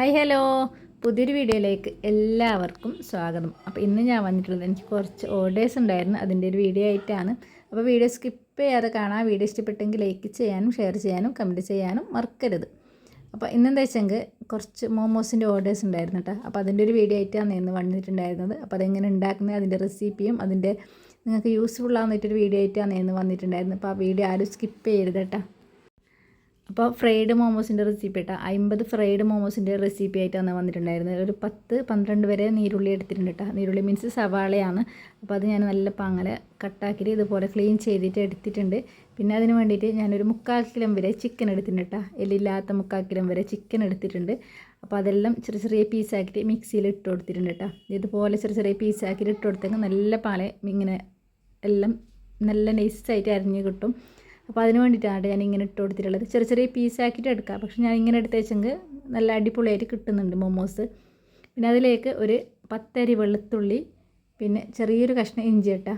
Hi hello പുതിയൊരു വീഡിയോയിലേക്ക് എല്ലാവർക്കും സ്വാഗതം. അപ്പോൾ ഇന്ന് ഞാൻ വന്നിട്ടുള്ളത് എനിക്ക് കുറച്ച് ഓർഡേഴ്സ് ഉണ്ടായിരുന്നു. അതിന്റെ ഒരു വീഡിയോ ആയിട്ടാണ്. അപ്പോൾ വീഡിയോ സ്കിപ്പ് ചെയ്യാതെ കാണാം. വീഡിയോ ഇഷ്ടപ്പെട്ടെങ്കിൽ ലൈക്ക് ചെയ്യാനും ഷെയർ ചെയ്യാനും കമന്റ് ചെയ്യാനും മറക്കരുത്. അപ്പോൾ ഇന്നെന്താ വെച്ചെങ്കിൽ കുറച്ച് മോമോസിന്റെ ഓർഡേഴ്സ് ഉണ്ടായിരുന്നു കേട്ടോ അപ്പോൾ അതിന്റെ ഒരു വീഡിയോ ആയിട്ടാണ് ഇന്ന് വന്നിട്ടുണ്ടായിരുന്നത്. അപ്പോൾ അതെങ്ങനെ ഉണ്ടാക്കുന്നത് അതിന്റെ റെസിപ്പിയും അതിന്റെ നിങ്ങൾക്ക് യൂസ്ഫുൾ ആവുന്നിട്ടൊരു വീഡിയോ ആയിട്ടാണ് ഇന്ന് വന്നിട്ടുണ്ടായിരുന്നത്. അപ്പോൾ ആ വീഡിയോ ആരും സ്കിപ്പ് ചെയ്യരുത് കേട്ടോ അപ്പോൾ ഫ്രൈഡ് മോമോസിന്റെ റെസിപ്പി കേട്ടോ. അമ്പത് ഫ്രൈഡ് മോമോസിന്റെ റെസിപ്പി ആയിട്ടാണ് വന്നിട്ടുണ്ടായിരുന്നത്. ഒരു പത്ത് പന്ത്രണ്ട് വരെ നീരുള്ളി എടുത്തിട്ടുണ്ട് കേട്ടോ. നീരുള്ളി മീൻസ് സവാളയാണ്. അപ്പോൾ അത് ഞാൻ നല്ല പാങ്ങല കട്ടാക്കിയിട്ട് ഇതുപോലെ ക്ലീൻ ചെയ്തിട്ട് എടുത്തിട്ടുണ്ട്. പിന്നെ അതിന് വേണ്ടിയിട്ട് ഞാനൊരു മുക്കാൽ കിലോ വരെ ചിക്കൻ എടുത്തിട്ടുണ്ട് കേട്ടോ. എല്ലില്ലാത്ത മുക്കാൽ കിലോ വരെ ചിക്കൻ എടുത്തിട്ടുണ്ട്. അപ്പോൾ അതെല്ലാം ചെറിയ ചെറിയ പീസാക്കിയിട്ട് മിക്സിയിൽ ഇട്ട് കൊടുത്തിട്ടുണ്ട് കേട്ടോ. ഇതുപോലെ ചെറിയ ചെറിയ പീസാക്കിയിട്ട് ഇട്ട് കൊടുത്തെങ്കിൽ നല്ല പാളെ ഇങ്ങനെ എല്ലാം നല്ല നൈസായിട്ട് അരിഞ്ഞ് കിട്ടും. അപ്പോൾ അതിന് വേണ്ടിയിട്ടാണ് ഞാൻ ഇങ്ങനെ ഇട്ട് കൊടുത്തിട്ടുള്ളത്. ചെറിയ ചെറിയ പീസാക്കിയിട്ട് എടുക്കുക പക്ഷെ ഞാൻ ഇങ്ങനെ എടുത്ത് വെച്ചെങ്കിൽ നല്ല അടിപൊളിയായിട്ട് കിട്ടുന്നുണ്ട് മൊമോസ് പിന്നെ അതിലേക്ക് ഒരു പത്തരി വെളുത്തുള്ളി പിന്നെ ചെറിയൊരു കഷ്ണം ഇഞ്ചി ഇട്ട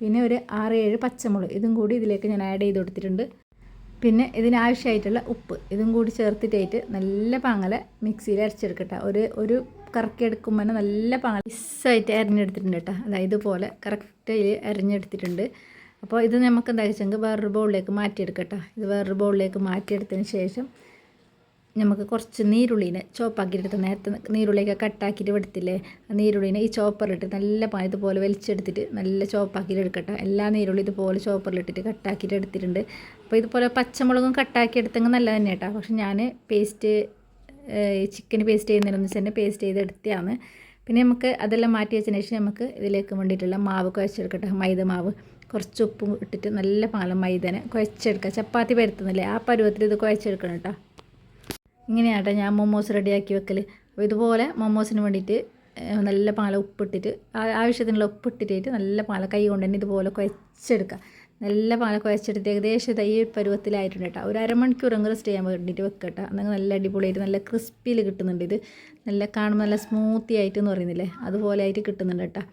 പിന്നെ ഒരു ആറ് ഏഴ് പച്ചമുളക്. ഇതും കൂടി ഇതിലേക്ക് ഞാൻ ആഡ് ചെയ്ത് കൊടുത്തിട്ടുണ്ട്. പിന്നെ ഇതിനാവശ്യമായിട്ടുള്ള ഉപ്പ്. ഇതും കൂടി ചേർത്തിട്ടായിട്ട് നല്ല പാങ്ങല മിക്സിയിൽ അരച്ചെടുക്കട്ടെ. ഒരു ഒരു കറക്കി എടുക്കുമ്പോൾ നല്ല പാങ്ങല മിസ്സായിട്ട് അരിഞ്ഞെടുത്തിട്ടുണ്ട് കേട്ടോ. അതായത് ഇതുപോലെ കറക്റ്റായി അരിഞ്ഞെടുത്തിട്ടുണ്ട്. അപ്പോൾ ഇത് നമുക്ക് എന്താ വെച്ചെങ്കിൽ വേറൊരു ബൗളിലേക്ക് മാറ്റിയെടുക്കട്ടെ. ഇത് വേറൊരു ബൗളിലേക്ക് മാറ്റിയെടുത്തതിന് ശേഷം നമുക്ക് കുറച്ച് നീരുള്ളീനെ ചോപ്പാക്കിയിട്ട് നേരത്തെ നീരുള്ളിയൊക്കെ കട്ടാക്കിയിട്ട് എടുത്തില്ലേ നീരുള്ളീനെ ഈ ചോപ്പറിലിട്ട് നല്ല പാ ഇതുപോലെ വലിച്ചെടുത്തിട്ട് നല്ല ചോപ്പാക്കിയിട്ട് എടുക്കട്ടെ എല്ലാ നീരുള്ളി ഇതുപോലെ ചോപ്പറിലിട്ടിട്ട് കട്ടാക്കിയിട്ട് എടുത്തിട്ടുണ്ട്. അപ്പോൾ ഇതുപോലെ പച്ചമുളകും കട്ടാക്കി എടുത്തെങ്കിൽ നല്ല തന്നെ കേട്ടോ. പക്ഷെ ഞാൻ പേസ്റ്റ് ചിക്കൻ പേസ്റ്റ് ചെയ്യുന്നതിനൊന്നും തന്നെ പേസ്റ്റ് ചെയ്ത് എടുത്തതാണ് പിന്നെ നമുക്ക് അതെല്ലാം മാറ്റി വെച്ചതിന് ശേഷം നമുക്ക് ഇതിലേക്ക് വേണ്ടിയിട്ടുള്ള മാവ് കുഴച്ചെടുക്കട്ടെ. മൈദ മാവ്. കുറച്ച് ഉപ്പും ഇട്ടിട്ട് നല്ല പാലം മൈദനെ കുഴച്ചെടുക്കുക. ചപ്പാത്തി പരത്തുന്നില്ലേ? ആ പരുവത്തിൽ ഇത് കുഴച്ചെടുക്കണം കേട്ടോ ഇങ്ങനെയാട്ടോ ഞാൻ മൊമോസ് റെഡിയാക്കി വെക്കൽ അപ്പോൾ ഇതുപോലെ മൊമോസിന് വേണ്ടിയിട്ട് നല്ല പാല ഉപ്പിട്ടിട്ട് ആവശ്യത്തിനുള്ള ഉപ്പിട്ടിട്ട് നല്ല പാല കൈ കൊണ്ട് തന്നെ ഇതുപോലെ കുഴച്ചെടുക്കുക. നല്ല പാല കുഴച്ചെടുത്ത് ഏകദേശം ഈ പരുവത്തിലായിട്ടുണ്ട് കേട്ടോ ഒരു അരമണിക്കൂറെങ്കിലും റെസ്റ്റ് ചെയ്യാൻ വേണ്ടിയിട്ട് വെക്കുക കേട്ടോ അന്നെങ്കിൽ നല്ല അടിപൊളിയായിട്ട് നല്ല ക്രിസ്പിയിൽ കിട്ടുന്നുണ്ട് ഇത്. നല്ല കാണുമ്പോൾ നല്ല സ്മൂത്തി ആയിട്ട് എന്ന് പറയുന്നില്ലേ? അതുപോലെ ആയിട്ട് കിട്ടുന്നുണ്ട് കേട്ടോ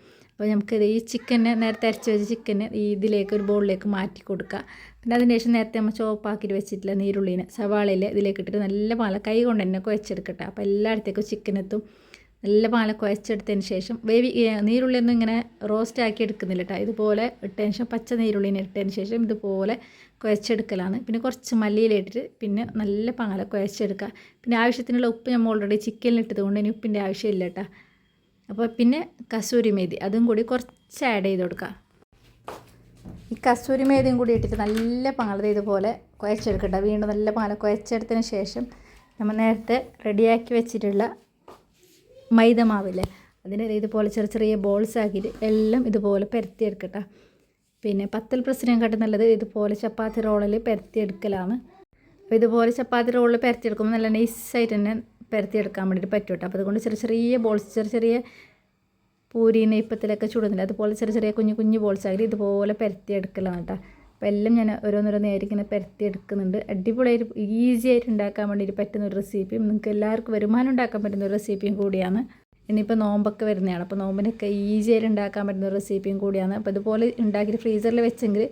അപ്പോൾ നമുക്ക് ഈ ചിക്കനെ നേരത്തെ അരച്ച് വെച്ച ചിക്കനെ ഈ ഇതിലേക്ക് ഒരു ബൗളിലേക്ക് മാറ്റി കൊടുക്കുക. പിന്നെ അതിന് ശേഷം നേരത്തെ നമ്മൾ ചോപ്പാക്കിയിട്ട് വെച്ചിട്ടില്ല നീരുള്ളീനെ സവാളയിൽ ഇതിലേക്ക് ഇട്ടിട്ട് നല്ല പാല കൈ കൊണ്ട് തന്നെ കുഴച്ചെടുക്കട്ടെ. അപ്പോൾ എല്ലായിടത്തേക്കും ചിക്കൻ എത്തും. നല്ല പാല കുഴച്ചെടുത്തതിന് ശേഷം വേവി നീരുള്ളിയൊന്നും ഇങ്ങനെ റോസ്റ്റ് ആക്കി എടുക്കുന്നില്ല കേട്ടോ. ഇതുപോലെ ഇട്ടതിന് ശേഷം പച്ച നീരുള്ളിനെ ഇട്ടതിന് ശേഷം ഇതുപോലെ കുഴച്ചെടുക്കലാണ്. പിന്നെ കുറച്ച് മല്ലിയിലിട്ടിട്ട് പിന്നെ നല്ല പാല കുഴച്ചെടുക്കുക. പിന്നെ ആവശ്യത്തിനുള്ള ഉപ്പ് നമ്മൾ ഓൾറെഡി ചിക്കനിലിട്ടത് കൊണ്ട് ഇനി ഉപ്പിന്റെ ആവശ്യമില്ല കേട്ടോ. അപ്പോൾ പിന്നെ കസൂരി മേതി അതും കൂടി കുറച്ച് ആഡ് ചെയ്ത് കൊടുക്കുക ഈ കസൂരി മേതിയും കൂടി ഇട്ടിട്ട് നല്ല പാലത് ഇതുപോലെ കുഴച്ചെടുക്കട്ടെ വീണ്ടും നല്ല പാല കുഴച്ചെടുത്തതിന് ശേഷം നമ്മൾ നേരത്തെ റെഡിയാക്കി വെച്ചിട്ടുള്ള മൈദ മാവില്ലേ അതിനെ ഇതുപോലെ ചെറിയ ചെറിയ ബോൾസ് ആക്കിയിട്ട് എല്ലാം ഇതുപോലെ പരത്തിയെടുക്കട്ടെ. പിന്നെ പത്തൽ പ്രസിനെക്കാട്ടും നല്ലത് ഇതുപോലെ ചപ്പാത്തി റോളിൽ പരത്തിയെടുക്കലാണ്. അപ്പോൾ ഇതുപോലെ ചപ്പാത്തി റോളിൽ പരത്തിയെടുക്കുമ്പോൾ നല്ല നൈസായിട്ട് തന്നെ പരത്തിയെടുക്കാൻ വേണ്ടിയിട്ട് പറ്റും കേട്ടോ. അപ്പോൾ അതുകൊണ്ട് ചെറിയ ചെറിയ ബോൾസ് ചെറിയ ചെറിയ പൂരി നെയ്പ്പത്തിലൊക്കെ ചുടുന്നില്ല. അതുപോലെ ചെറിയ ചെറിയ കുഞ്ഞു കുഞ്ഞു ബോൾസ് ആയിട്ട് ഇതുപോലെ പരത്തിയെടുക്കലാണ് കേട്ടോ. അപ്പോൾ എല്ലാം ഞാൻ ഓരോന്നോരോന്നേരം ഇങ്ങനെ പരത്തിയെടുക്കുന്നുണ്ട്. അടിപൊളിയായിട്ട് ഈസി ആയിട്ട് ഉണ്ടാക്കാൻ വേണ്ടിയിട്ട് പറ്റുന്ന ഒരു റെസിപ്പിയും നിങ്ങൾക്ക് എല്ലാവർക്കും വരുമാനം ഉണ്ടാക്കാൻ പറ്റുന്ന ഒരു റെസിപ്പിയും കൂടിയാണ്. ഇനിയിപ്പോൾ നോമ്പൊക്കെ വരുന്നതാണ്. അപ്പോൾ നോമ്പിനൊക്കെ ഈസി ആയിട്ട് ഉണ്ടാക്കാൻ പറ്റുന്ന ഒരു റെസിപ്പിയും കൂടിയാണ്. അപ്പോൾ ഇതുപോലെ ഉണ്ടാക്കിയിട്ട് ഫ്രീസറിൽ വെച്ചെങ്കിൽ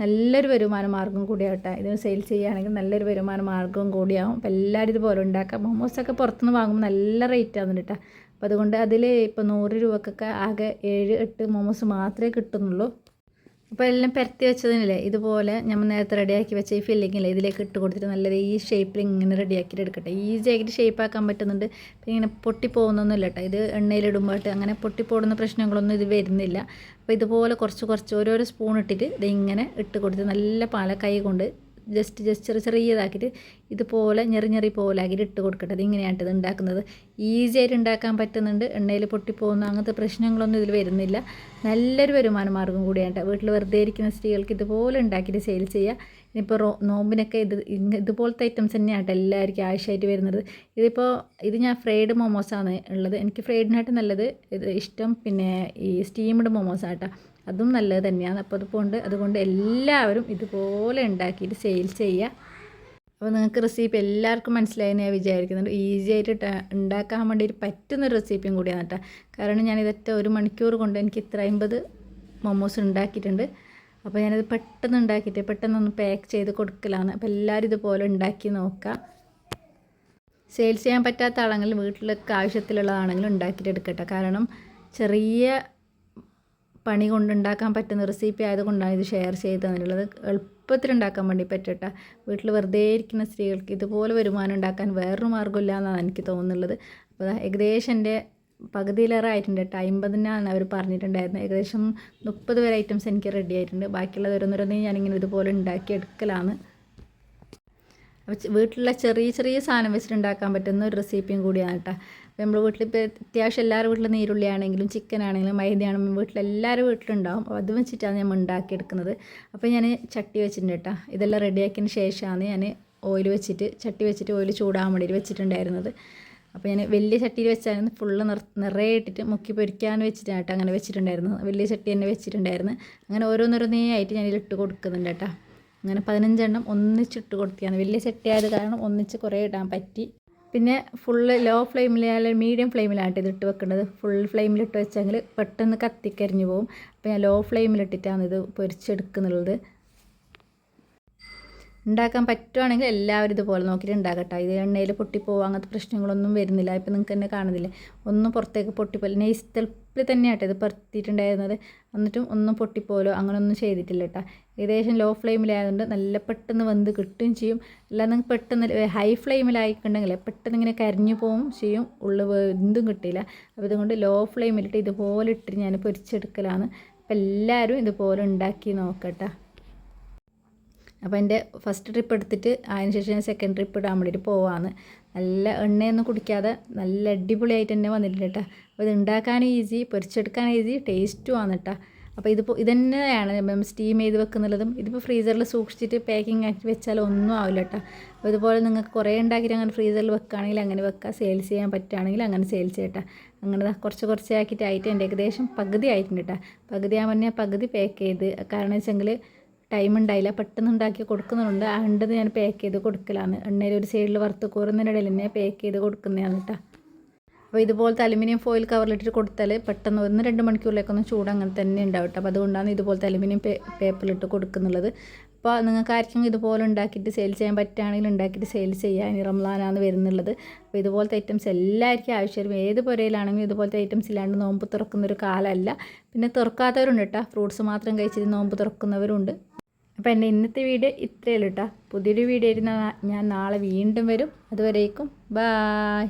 നല്ലൊരു വരുമാന മാർഗം കൂടിയാവട്ടെ ഇത് സെയിൽ ചെയ്യുകയാണെങ്കിൽ നല്ലൊരു വരുമാന മാർഗം കൂടിയാവും. അപ്പോൾ എല്ലാവരും ഇതുപോലെ ഉണ്ടാക്കാം. മോമോസൊക്കെ പുറത്തുനിന്ന് വാങ്ങുമ്പോൾ നല്ല റേറ്റ് ആണ് കേട്ടോ അപ്പോൾ അതുകൊണ്ട് അതിൽ ഇപ്പോൾ നൂറ് രൂപക്കൊക്കെ ആകെ ഏഴ് എട്ട് മോമോസ് മാത്രമേ കിട്ടുന്നുള്ളൂ. അപ്പോൾ എല്ലാം പരത്തി വെച്ചതിനല്ലേ? ഇതുപോലെ നമ്മൾ നേരത്തെ റെഡിയാക്കി വെച്ച ഈ ഫില്ലിങ്ങില്ലേ? ഇതിലേക്ക് ഇട്ട് കൊടുത്തിട്ട് നല്ല ഈ ഷേപ്പിൽ ഇങ്ങനെ റെഡിയാക്കിയിട്ട് എടുക്കട്ടെ. ഈസി ആയിട്ട് ഷേപ്പ് ആക്കാൻ പറ്റുന്നുണ്ട്. പിന്നെ ഇങ്ങനെ പൊട്ടിപ്പോകുന്നൊന്നുമില്ല കേട്ടോ ഇത് എണ്ണയിലിടുമ്പോട്ട് അങ്ങനെ പൊട്ടിപ്പോടുന്ന പ്രശ്നങ്ങളൊന്നും ഇത് വരുന്നില്ല. അപ്പോൾ ഇതുപോലെ കുറച്ച് കുറച്ച് ഓരോരോ സ്പൂൺ ഇട്ടിട്ട് ഇത് ഇങ്ങനെ ഇട്ട് കൊടുത്ത് നല്ല പാല കൈ കൊണ്ട് ജസ്റ്റ് ജസ്റ്റ് ചെറിയ ചെറിയതാക്കിയിട്ട് ഇതുപോലെ ഞെറി ഞെറി പോലെ ആക്കിയിട്ട് ഇട്ട് കൊടുക്കട്ടെ അത് ഇങ്ങനെയാണ് ഇത് ഉണ്ടാക്കുന്നത്. ഈസി ആയിട്ട് ഉണ്ടാക്കാൻ പറ്റുന്നുണ്ട്. എണ്ണയിൽ പൊട്ടിപ്പോകുന്ന അങ്ങനത്തെ പ്രശ്നങ്ങളൊന്നും ഇതിൽ വരുന്നില്ല. നല്ലൊരു വരുമാന മാർഗം കൂടിയാണ് വീട്ടിൽ വെറുതെ ഇരിക്കുന്ന സ്ത്രീകൾക്ക് ഇതുപോലെ ഉണ്ടാക്കിയിട്ട് സെയിൽ ചെയ്യുക ഇനിയിപ്പോൾ റോ നോമ്പിനൊക്കെ ഇത് ഇതുപോലത്തെ ഐറ്റംസ് തന്നെയാണ് എല്ലാവർക്കും ആവശ്യമായിട്ട് വരുന്നത്. ഇതിപ്പോൾ ഇത് ഞാൻ ഫ്രൈഡ് മോമോസാണ് ഉള്ളത്. എനിക്ക് ഫ്രൈഡിനായിട്ട് നല്ലത് ഇത് ഇഷ്ടം. പിന്നെ ഈ സ്റ്റീംഡ് മോമോസാട്ടോ അതും നല്ലത് തന്നെയാണ്. അപ്പോൾ അതുകൊണ്ട് അതുകൊണ്ട് എല്ലാവരും ഇതുപോലെ ഉണ്ടാക്കിയിട്ട് സെയിൽ ചെയ്യുക. അപ്പോൾ നിങ്ങൾക്ക് റെസിപ്പി എല്ലാവർക്കും മനസ്സിലായെന്ന് ഞാൻ വിചാരിക്കുന്നുണ്ട്. ഈസി ആയിട്ട് ഉണ്ടാക്കാൻ വേണ്ടി പറ്റുന്ന റെസിപ്പിയും കൂടിയാണ് കേട്ടോ കാരണം ഞാൻ ഞാനിതൊറ്റ ഒരു മണിക്കൂർ കൊണ്ട് എനിക്ക് ഇത്ര അമ്പത് മൊമോസ് ഉണ്ടാക്കിയിട്ടുണ്ട്. അപ്പോൾ ഞാനത് പെട്ടെന്ന് ഉണ്ടാക്കിയിട്ട് പെട്ടെന്നൊന്ന് പാക്ക് ചെയ്ത് കൊടുക്കലാണ്. അപ്പോൾ എല്ലാവരും ഇതുപോലെ ഉണ്ടാക്കി നോക്കാം. സെയിൽസ് ചെയ്യാൻ പറ്റാത്ത ആളെങ്കിൽ വീട്ടിലൊക്കെ ആവശ്യത്തിലുള്ളതാണെങ്കിലും ഉണ്ടാക്കിയിട്ട് എടുക്കട്ടെ. കാരണം ചെറിയ പണി കൊണ്ടുണ്ടാക്കാൻ പറ്റുന്ന റെസിപ്പി ആയതുകൊണ്ടാണ് ഇത് ഷെയർ ചെയ്ത് തന്നിട്ടുള്ളത്. എളുപ്പത്തിൽ ഉണ്ടാക്കാൻ വേണ്ടി പറ്റട്ടെ. വീട്ടിൽ വെറുതെ ഇരിക്കുന്ന സ്ത്രീകൾക്ക് ഇതുപോലെ വരുമാനം ഉണ്ടാക്കാൻ വേറൊരു മാർഗമില്ല എന്നാണ് എനിക്ക് തോന്നുന്നുള്ളത് അപ്പോൾ ഏകദേശം എന്റെ പകുതിയിലേറെ ആയിട്ടുണ്ട് കേട്ടോ. അമ്പതിനാണ് അവർ പറഞ്ഞിട്ടുണ്ടായിരുന്നത് ഏകദേശം മുപ്പത് വരെ ഐറ്റംസ് എനിക്ക് റെഡി ആയിട്ടുണ്ട്. ബാക്കിയുള്ളത് ഓരോന്നോരോന്നേ ഞാനിങ്ങനെ ഇതുപോലെ ഉണ്ടാക്കി എടുക്കലാണ് വീട്ടിലുള്ള ചെറിയ ചെറിയ സാധനം വെച്ചിട്ട് ഉണ്ടാക്കാൻ പറ്റുന്ന ഒരു റെസിപ്പിയും കൂടിയാണ് കേട്ടോ. നമ്മുടെ വീട്ടിൽ ഇപ്പോൾ അത്യാവശ്യം എല്ലാവരുടെ വീട്ടിലും നീരുള്ളി ആണെങ്കിലും ചിക്കൻ ആണെങ്കിലും മൈദ ആണെങ്കിലും വീട്ടിലെല്ലാവരും വീട്ടിലുണ്ടാവും. അപ്പോൾ അത് വെച്ചിട്ടാണ് ഞാൻ ഉണ്ടാക്കിയെടുക്കുന്നത്. അപ്പോൾ ഞാൻ ചട്ടി വെച്ചിട്ടുണ്ട് കേട്ടോ. ഇതെല്ലാം റെഡിയാക്കിയതിന് ശേഷമാണ് ഞാൻ ഓയിൽ വെച്ചിട്ട് ചട്ടി വെച്ചിട്ട് ഓയിൽ ചൂടാൻ വേണ്ടിയിട്ട് വെച്ചിട്ടുണ്ടായിരുന്നത്. അപ്പോൾ ഞാൻ വലിയ ചട്ടിയിൽ വെച്ചായിരുന്നു. ഫുള്ള് നിർ നിറയെ ഇട്ടിട്ട് മുക്കി പൊരിക്കാൻ വെച്ചിട്ടാണ് കേട്ടോ അങ്ങനെ വെച്ചിട്ടുണ്ടായിരുന്നു വലിയ ചട്ടി തന്നെ വെച്ചിട്ടുണ്ടായിരുന്നു. അങ്ങനെ ഓരോന്നോരോന്നേ ആയിട്ട് ഞാൻ ഇതിലിട്ട് കൊടുക്കുന്നുണ്ട് കേട്ടോ. അങ്ങനെ പതിനഞ്ചെണ്ണം ഒന്നിച്ചിട്ട് കൊടുത്തിയാണ് വലിയ ചട്ടിയായത് കാരണം ഒന്നിച്ച് കുറേ ഇടാൻ പറ്റി. പിന്നെ ഫുള്ള് ലോ ഫ്ലെയിമിൽ അല്ലെങ്കിൽ മീഡിയം ഫ്ലെയിമിലാണ് ഇത് ഇട്ട് വെക്കേണ്ടത് ഫുൾ ഫ്ലെയിമിലിട്ട് വെച്ചെങ്കിൽ പെട്ടെന്ന് കത്തിക്കരിഞ്ഞു പോകും അപ്പോൾ ഞാൻ ലോ ഫ്ലെയിമിലിട്ടിട്ടാണ് ഇത് പൊരിച്ചെടുക്കുന്നുള്ളത്. ഉണ്ടാക്കാൻ പറ്റുവാണെങ്കിൽ എല്ലാവരും ഇതുപോലെ നോക്കിയിട്ട് ഉണ്ടാക്കട്ടെ. ഇത് എണ്ണയിൽ പൊട്ടിപ്പോവുക അങ്ങനത്തെ പ്രശ്നങ്ങളൊന്നും വരുന്നില്ല. ഇപ്പം നിങ്ങൾക്ക് തന്നെ കാണുന്നില്ലേ? ഒന്നും പുറത്തേക്ക് പൊട്ടിപ്പോലെ നെയ്സ് തെളിപ്പിൽ തന്നെയാട്ടോ ഇത് പരത്തിയിട്ടുണ്ടായിരുന്നത് എന്നിട്ടും ഒന്നും പൊട്ടിപ്പോലോ അങ്ങനെയൊന്നും ചെയ്തിട്ടില്ല കേട്ടോ ഏകദേശം ലോ ഫ്ലെയിമിലായതുകൊണ്ട് നല്ല പെട്ടെന്ന് വെന്ത് കിട്ടുകയും ചെയ്യും. അല്ലാതെ പെട്ടെന്ന് ഹൈ ഫ്ലെയിമിലായിട്ടുണ്ടെങ്കിൽ പെട്ടെന്ന് ഇങ്ങനെ കരിഞ്ഞു പോവും ചെയ്യും. ഉള്ളു വെന്തും കിട്ടിയില്ല. അപ്പോൾ ഇതുകൊണ്ട് ലോ ഫ്ലെയിമിലിട്ട് ഇതുപോലെ ഇട്ടിട്ട് ഞാൻ പൊരിച്ചെടുക്കലാണ്. അപ്പം എല്ലാവരും ഇതുപോലെ ഉണ്ടാക്കി നോക്കട്ടെ അപ്പോൾ എന്റെ ഫസ്റ്റ് ട്രിപ്പ് എടുത്തിട്ട് അതിന് ശേഷം ഞാൻ സെക്കൻഡ് ട്രിപ്പ് ഇടാൻ വേണ്ടിയിട്ട് പോവാണ്. നല്ല എണ്ണയൊന്നും കുടിക്കാതെ നല്ല അടിപൊളിയായിട്ട് തന്നെ വന്നിട്ടുണ്ട് കേട്ടോ അപ്പോൾ ഇത് ഉണ്ടാക്കാൻ ഈസി പൊരിച്ചെടുക്കാൻ ഈസി ടേസ്റ്റുമാണ് കേട്ടോ അപ്പോൾ ഇതിപ്പോൾ ഇതന്നെയാണ് നമ്മൾ സ്റ്റീം ചെയ്ത് വെക്കുന്നുള്ളതും. ഇതിപ്പോൾ ഫ്രീസറിൽ സൂക്ഷിച്ചിട്ട് പാക്കിംഗ് ആക്കി വെച്ചാൽ ഒന്നും ആവില്ല കേട്ടോ അപ്പോൾ ഇതുപോലെ നിങ്ങൾക്ക് കുറേ ഉണ്ടാക്കിയിട്ട് അങ്ങനെ ഫ്രീസറിൽ വെക്കുകയാണെങ്കിൽ അങ്ങനെ വെക്കുക. സെയിൽസ് ചെയ്യാൻ പറ്റുകയാണെങ്കിൽ അങ്ങനെ സെയിൽസ് ചെയ്യട്ടെ. അങ്ങനെ കുറച്ച് കുറച്ച് ആക്കിയിട്ടായിട്ട് എന്റെ ഏകദേശം പകുതി ആയിട്ടുണ്ട് കേട്ടോ പകുതി ഞാൻ പകുതി പാക്ക് ചെയ്ത്. കാരണം വെച്ചെങ്കിൽ ടൈം ഉണ്ടായില്ല. പെട്ടെന്ന് ഉണ്ടാക്കി കൊടുക്കുന്നുണ്ട്. ആ ഉണ്ടത് ഞാൻ പാക്ക് ചെയ്ത് കൊടുക്കലാണ്. എണ്ണയിൽ ഒരു സൈഡിൽ വറുത്ത് കോരുന്നതിനിടയിൽ തന്നെ പാക്ക് ചെയ്ത് കൊടുക്കുന്നതാണ് കേട്ടോ അപ്പോൾ ഇതുപോലത്തെ അലുമിനിയം ഫോയിൽ കവറിലിട്ട് കൊടുത്താൽ പെട്ടെന്ന് ഒന്ന് രണ്ട് മണിക്കൂറിലേക്കൊന്നും ചൂട് അങ്ങനെ തന്നെ ഉണ്ടാവും അപ്പോൾ അതുകൊണ്ടാണ് ഇതുപോലത്തെ അലുമിനിയം പേ പേപ്പറിലിട്ട് കൊടുക്കുന്നുള്ളത്. അപ്പോൾ നിങ്ങൾക്ക് ആർക്കും ഇതുപോലെ ഉണ്ടാക്കിയിട്ട് സെയിൽ ചെയ്യാൻ പറ്റുകയാണെങ്കിൽ ഉണ്ടാക്കിയിട്ട് സെയിൽ ചെയ്യാൻ റംലാനാണ് വരുന്നുള്ളത്. അപ്പോൾ ഇതുപോലത്തെ ഐറ്റംസ് എല്ലാവർക്കും ആവശ്യം ഏത് പുരയിലാണെങ്കിലും ഇതുപോലത്തെ ഐറ്റംസ് ഇല്ലാണ്ട് നോമ്പ് തുറക്കുന്ന ഒരു കാലമല്ല. പിന്നെ തുറക്കാത്തവരുണ്ട് കേട്ടോ. ഫ്രൂട്ട്സ് മാത്രം കഴിച്ചിട്ട് നോമ്പ് തുറക്കുന്നവരുണ്ട്. അപ്പോൾ എന്റെ ഇന്നത്തെ വീഡിയോ ഇത്രയേ ഉള്ളൂ കേട്ടോ. പുതിയൊരു വീഡിയോ ഇരുന്ന ഞാൻ നാളെ വീണ്ടും വരും. അതുവരേക്കും. ബായ്